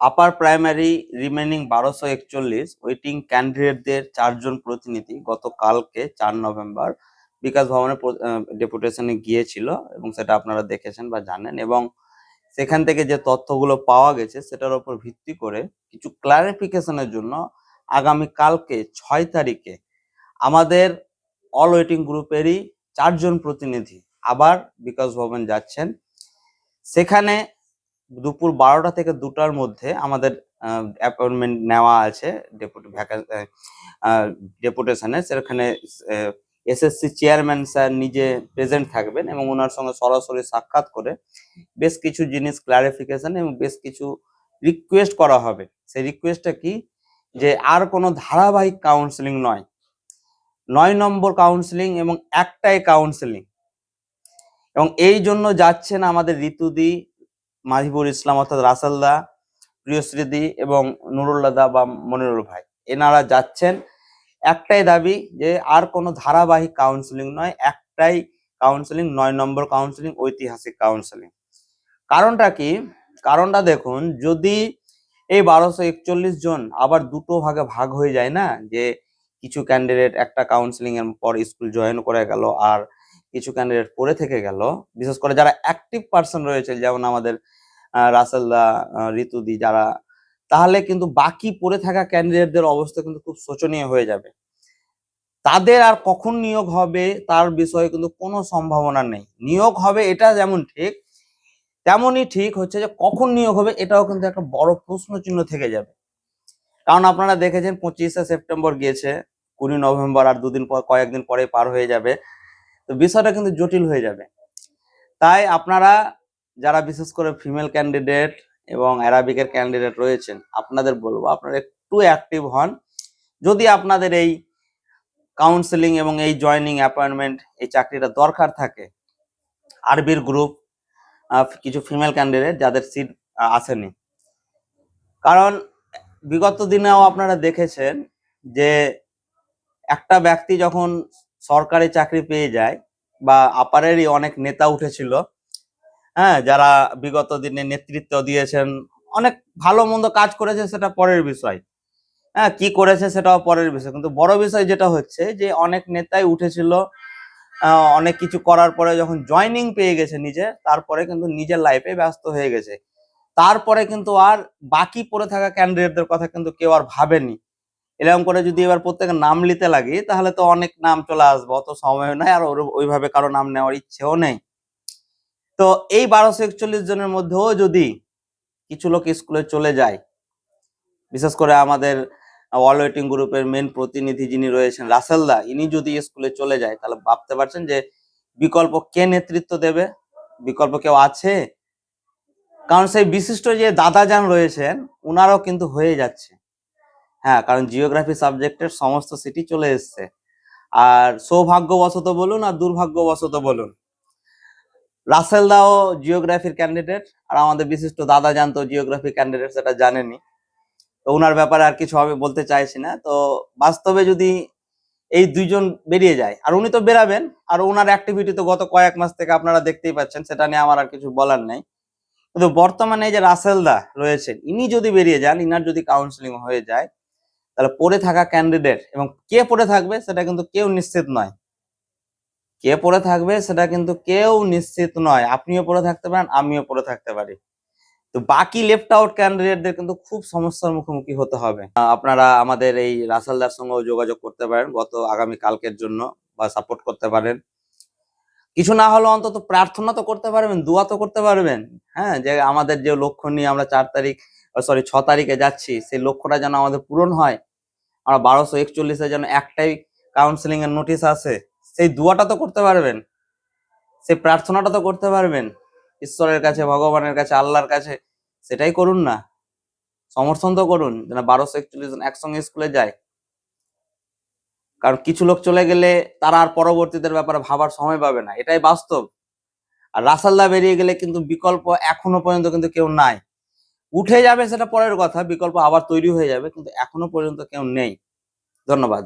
Upper primary remaining বারোশো একচল্লিশ waiting ক্যান্ডিডেটদের চারজন প্রতিনিধি গতকালকে চার নভেম্বর বিকাশ ভবনের ডেপুটেশনে গিয়েছিল এবং সেটা আপনারা দেখেছেন বা জানেন এবং সেখান থেকে যে তথ্যগুলো পাওয়া গেছে সেটার উপর ভিত্তি করে কিছু ক্লারিফিকেশনের জন্য আগামী কালকে ছয় তারিখে আমাদের অল ওয়েটিং গ্রুপেরই চারজন প্রতিনিধি আবার বিকাশ ভবন যাচ্ছেন। সেখানে দুপুর বারোটা থেকে দুটার মধ্যে আমাদের অ্যাপয়েন্টমেন্ট নেওয়া আছে ডেপুটি ডেপুটেশনে সেখানে এসএসসি চেয়ারম্যান স্যার নিজে প্রেজেন্ট থাকবেন এবং ওনার সঙ্গে সরাসরি সাক্ষাৎ করে বেশ কিছু জিনিস ক্লারিফিকেশন এবং বেশ কিছু রিকোয়েস্ট করা হবে। সেই রিকোয়েস্টটা কি? যে আর কোনো ধারাবাহিক কাউন্সিলিং নয়। নয় নম্বর কাউন্সিলিং এবং একটাই কাউন্সিলিং এবং এই জন্য যাচ্ছেন আমাদের ঋতুদি মাহিবুর ইসলাম অর্থাৎ রাসেলদা প্রিয়শ্রীদি এবং নুরুল্লাদা বা মনিরুল ভাই। এনারা যাচ্ছেন। একটাই দাবি যে আর কোনো ধারাবাহিক কাউন্সিলিং নয়, একটাই কাউন্সিলিং নয় নম্বর কাউন্সিলিং ঐতিহাসিক কাউন্সিলিং কারণটা কি? কারণটা দেখুন, যদি এই বারোশো একচল্লিশ জন আবার দুটো ভাগে ভাগ হয়ে যায় না, যে কিছু ক্যান্ডিডেট একটা কাউন্সিলিং এর পর স্কুল জয়েন করে গেল আর ক্যান্ডিডেট পড়ে থেকে গেল। বিশেষ করে যারা অ্যাক্টিভ পার্সন রয়েছে, যেমন আমাদের রাসেল দা ঋতুদি যারা, তাহলে কিন্তু বাকি পড়ে থাকা ক্যান্ডিডেটদের অবস্থা কিন্তু খুব শোচনীয় হয়ে যাবে। তাদের আর কখন নিয়োগ হবে, তার বিষয়ে কিন্তু কোনো সম্ভাবনা নেই। নিয়োগ হবে এটা যেমন ঠিক, তেমনই ঠিক হচ্ছে যে কখন নিয়োগ হবে এটাও কিন্তু একটা বড় প্রশ্ন চিহ্ন থেকে যাবে। কারণ আপনারা দেখেছেন পঁচিশে সেপ্টেম্বর গিয়েছে, কুড়ি নভেম্বর আর দুদিন পর, কয়েকদিন পরে পার হয়ে যাবে। তো বিষয়টা কিন্তু জটিল হয়ে যাবে। তাই আপনারা যারা বিশেষ করে ফিমেল ক্যান্ডিডেট এবং অ্যারাবিকের ক্যান্ডিডেট রয়েছেন, আপনাদের বলব আপনারা একটু অ্যাক্টিভ হন। যদি আপনাদের এই কাউন্সেলিং এবং এই জয়নিং অ্যাপয়েন্টমেন্ট এই চাকরিটা দরকার থাকে, আরবির গ্রুপ কিছু ফিমেল ক্যান্ডিডেট যাদের সিট আসেনি। কারণ বিগত দিনেও আপনারা দেখেছেন যে একটা ব্যক্তি যখন সরকারি চাকরি পেয়ে যায় বা আপারেরই অনেক নেতা উঠেছিল। হ্যাঁ যারা বিগত দিনে নেতৃত্ব দিয়েছেন, অনেক ভালো মন্দ কাজ করেছে সেটা পরের বিষয়। হ্যাঁ কি করেছে সেটাও পরের বিষয়। কিন্তু বড় বিষয় যেটা হচ্ছে যে অনেক নেতাই উঠেছিল অনেক কিছু করার পরে যখন জয়নিং পেয়ে গেছে নিজে, তারপরে কিন্তু নিজের লাইফে ব্যস্ত হয়ে গেছে। তারপরে কিন্তু আর বাকি পড়ে থাকা ক্যান্ডিডেটদের কথা কিন্তু কেউ আর ভাবেনি। এরকম করে যদি এবার প্রত্যেকের নাম নিতে লাগি, তাহলে তো অনেক নাম চলে আসবে, অত সময় নাই আর ওইভাবে কারও নাম নেওয়ার ইচ্ছেও নেই। তো এই বারোশো একচল্লিশ জনের মধ্যেও যদি কিছু লোক স্কুলে চলে যায়, বিশেষ করে আমাদের ওয়াল ওয়েটিং গ্রুপের মেন প্রতিনিধি যিনি রয়েছেন রাসেলদা ইনি যদি স্কুলে চলে যায়, তাহলে ভাবতে পারছেন যে বিকল্প কে নেতৃত্ব দেবে? বিকল্প কেউ আছে? কারণ সেই বিশিষ্ট যে দাদা যান রয়েছেন, উনারও কিন্তু হয়ে যাচ্ছে। হ্যাঁ কারণ জিওগ্রাফি সাবজেক্টের সমস্ত সিটি চলে এসছে। আর সৌভাগ্যবশত বলুন আর দুর্ভাগ্যবশত বলুন। রাসেল দাও জিওগ্রাফির ক্যান্ডিডেট আর আমাদের বিশিষ্ট দাদা জানতো জিওগ্রাফি ক্যান্ডিডেট সেটা জানেনি। তো ওনার ব্যাপারে আর কিছু হবে বলতে চাইছি না। তো বাস্তবে যদি এই দুইজন বেরিয়ে যায়, আর উনি তো বেরাবেন, আর ওনার অ্যাক্টিভিটি তো গত কয়েক মাস থেকে আপনারা দেখতেই পাচ্ছেন, সেটা নিয়ে আমার আর কিছু বলার নেই। কিন্তু বর্তমানে এই যে রাসেল দা রয়েছেন, ইনি যদি বেরিয়ে যান, ইনার যদি কাউন্সিলিং হয়ে যায় তাহলে পড়ে থাকা ক্যান্ডিডেট এবং কে পড়ে থাকবে সেটা কিন্তু কেউ নিশ্চিত নয়। কে পড়ে থাকবে সেটা কিন্তু কেউ নিশ্চিত নয়। আপনিও পড়ে থাকতে পারেন, আমিও পড়ে থাকতে পারি। তো বাকি লেফট আউট ক্যান্ডিডেটদের কিন্তু খুব সমস্যার মুখোমুখি হতে হবে। আপনারা আমাদের এই রাসালদার সঙ্গেও যোগাযোগ করতে পারেন, গত আগামী কালকের জন্য বা সাপোর্ট করতে পারেন। কিছু না হলে অন্তত প্রার্থনা তো করতে পারবেন, দোয়া তো করতে পারবেন। হ্যাঁ যে আমাদের যে লক্ষ্য নিয়ে আমরা চার তারিখ সরি ছ তারিখে যাচ্ছি। সেই লক্ষ্যটা যেন আমাদের পূরণ হয়। আমরা বারোশো একচল্লিশে যেন একটাই কাউন্সিলিং এর নোটিশ আসে। সেই দুয়াটা তো করতে পারবেন। সেই প্রার্থনাটা তো করতে পারবেন। ঈশ্বরের কাছে, ভগবানের কাছে, আল্লাহর কাছে, সেটাই করুন না। সমর্থন তো করুন, যেন বারোশো একচল্লিশ জন একসঙ্গে স্কুলে যায়। কারণ কিছু লোক চলে গেলে তারা আর পরবর্তীদের ব্যাপারে ভাবার সময় পাবে না। এটাই বাস্তব। আর রাসাল্লা বেরিয়ে গেলে কিন্তু বিকল্প এখনও পর্যন্ত কিন্তু কেউ নাই। উঠে যাবে সেটা পরের কথা, বিকল্প আবার তৈরি হয়ে যাবে, কিন্তু এখনও পর্যন্ত কেউ নেই। ধন্যবাদ।